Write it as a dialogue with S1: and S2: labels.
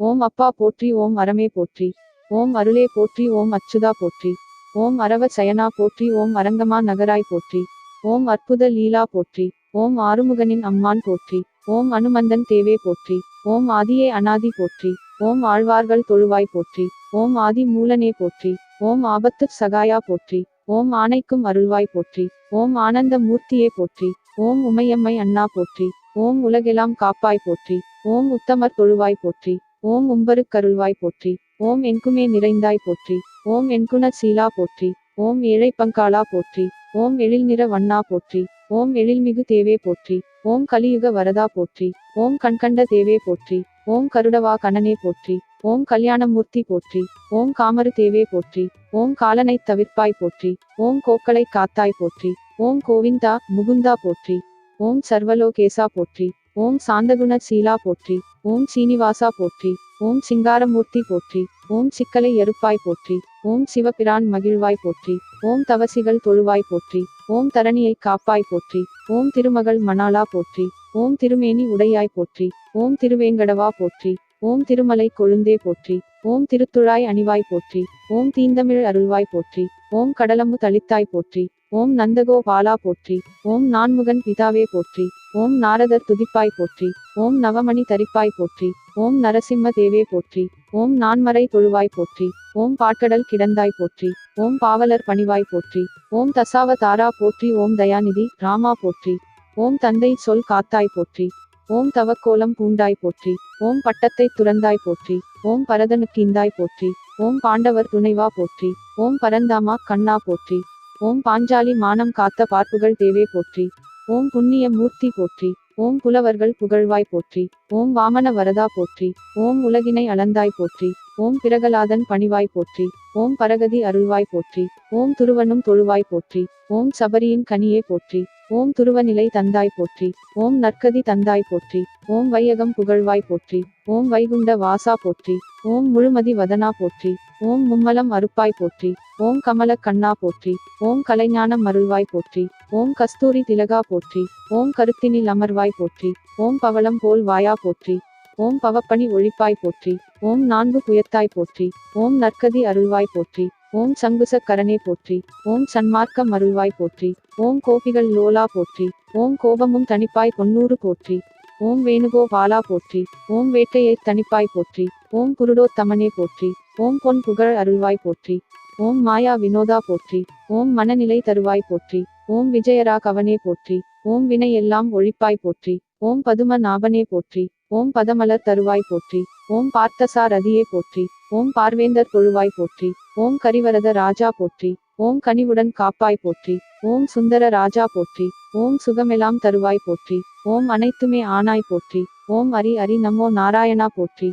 S1: ஓம் அப்பா போற்றி ஓம் அறமே போற்றி ஓம் அருளே போற்றி ஓம் அச்சுதா போற்றி ஓம் அரவ சயனா போற்றி ஓம் அரங்கமா நகராய் போற்றி ஓம் அற்புத லீலா போற்றி ஓம் ஆறுமுகனின் அம்மான் போற்றி ஓம் அனுமந்தன் தேவே போற்றி ஓம் ஆதியே அனாதி போற்றி ஓம் ஆழ்வார்கள் தொழுவாய் போற்றி ஓம் ஆதி மூலனே போற்றி ஓம் ஆபத்து சகாயா போற்றி ஓம் ஆணைக்கும் அருள்வாய் போற்றி ஓம் ஆனந்த மூர்த்தியே போற்றி ஓம் உமையம்மை அண்ணா போற்றி ஓம் உலகெல்லாம் காப்பாய் போற்றி ஓம் உத்தமர் தொழுவாய் போற்றி ஓம் உம்பருக்கருள்வாய் போற்றி ஓம் எங்குமே நிறைந்தாய் போற்றி ஓம் எண்குண சீலா போற்றி ஓம் ஏழை பங்காளா போற்றி ஓம் எழில்நிற வண்ணா போற்றி ஓம் எழில்மிகு தேவே போற்றி ஓம் கலியுக வரதா போற்றி ஓம் கண்கண்ட தேவே போற்றி ஓம் கருடவா கணனே போற்றி ஓம் கல்யாணமூர்த்தி போற்றி ஓம் காமரு தேவே போற்றி ஓம் காலனை தவிர்ப்பாய் போற்றி ஓம் கோக்களை காத்தாய் போற்றி ஓம் கோவிந்தா முகுந்தா போற்றி ஓம் சர்வலோகேசா போற்றி ஓம் சாந்தகுண சீலா போற்றி ஓம் சீனிவாசா போற்றி ஓம் சிங்காரமூர்த்தி போற்றி ஓம் சிக்கலை எருப்பாய் போற்றி ஓம் சிவபிரான் மகிழ்வாய் போற்றி ஓம் தவசிகள் தொழுவாய் போற்றி ஓம் தரணியை காப்பாய் போற்றி ஓம் திருமகள் மணாலா போற்றி ஓம் திருமேனி உடையாய் போற்றி ஓம் திருவேங்கடவா போற்றி ஓம் திருமலை கொழுந்தே போற்றி ஓம் திருத்துழாய் அணிவாய் போற்றி ஓம் தீந்தமிழ் அருள்வாய் போற்றி ஓம் கடலம்பு தளித்தாய் போற்றி ஓம் நந்தகோ பாலா போற்றி ஓம் நான்முகன் பிதாவே போற்றி ஓம் நாரதர் துதிப்பாய் போற்றி ஓம் நவமணி தரிப்பாய் போற்றி ஓம் நரசிம்ம தேவே போற்றி ஓம் நான்மறை தொழுவாய் போற்றி ஓம் பாட்கடல் கிடந்தாய் போற்றி ஓம் பாவலர் பணிவாய் போற்றி ஓம் தசாவ தாரா போற்றி ஓம் தயாநிதி ராமா போற்றி ஓம் தந்தை சொல் காத்தாய் போற்றி ஓம் தவக்கோலம் பூண்டாய் போற்றி ஓம் பட்டத்தை துறந்தாய் போற்றி ஓம் பரதனுக்கு இந்தாய் போற்றி ஓம் பாண்டவர் துணைவா போற்றி ஓம் பரந்தாமா கண்ணா போற்றி ஓம் பாஞ்சாலி மானம் காத்த பார்ப்புகள் தேவே போற்றி ஓம் புண்ணிய மூர்த்தி போற்றி ஓம் புலவர்கள் புகழ்வாய் போற்றி ஓம் வாமன வரதா போற்றி ஓம் உலகினை அளந்தாய் போற்றி ஓம் பிரகலாதன் பணிவாய் போற்றி ஓம் பரகதி அருள்வாய் போற்றி ஓம் துருவனும் தொழுவாய் போற்றி ஓம் சபரியின் கனியே போற்றி ஓம் துருவநிலை தந்தாய் போற்றி ஓம் நற்கதி தந்தாய் போற்றி ஓம் வையகம் புகழ்வாய் போற்றி ஓம் வைகுண்ட வாசா போற்றி ஓம் முழுமதி வதனா போற்றி ஓம் மும்மலம் அறுப்பாய் போற்றி ஓம் கமல கண்ணா போற்றி ஓம் கலைஞானம் அருள்வாய் போற்றி ஓம் கஸ்தூரி திலகா போற்றி ஓம் கருத்தினில் அமர்வாய் போற்றி ஓம் பவளம் போல் வாயா போற்றி ஓம் பவப்பணி ஒழிப்பாய் போற்றி ஓம் நான்கு புயத்தாய் போற்றி ஓம் நற்கதி அருள்வாய் போற்றி ஓம் சங்குச கரணே போற்றி ஓம் சன்மார்க்கம் அருள்வாய் போற்றி ஓம் கோபிகள் லோலா போற்றி ஓம் கோபமும் தனிப்பாய் பொன்னூறு போற்றி ஓம் வேணுகோ பாலா போற்றி ஓம் வேட்டையை தனிப்பாய் போற்றி ஓம் குருடோ தமனே போற்றி ஓம் பொன் புகழ் அருள்வாய் போற்றி ஓம் மாயா வினோதா போற்றி ஓம் மனநிலை தருவாய் போற்றி ஓம் விஜயரா கவனே போற்றி ஓம் வினை எல்லாம் ஒழிப்பாய் போற்றி ஓம் பதும நாபனே போற்றி ஓம் பதமலர் தருவாய் போற்றி ஓம் பார்த்தசார் அதியே போற்றி ஓம் பார்வேந்தர் தொழுவாய் போற்றி ஓம் கரிவரத ராஜா போற்றி ஓம் கனிவுடன் காப்பாய் போற்றி ஓம் சுந்தர ராஜா போற்றி ஓம் சுகமெல்லாம் தருவாய் போற்றி ஓம் அனைத்துமே ஆனாய் போற்றி ஓம் அரி அரி நமோ நாராயணா போற்றி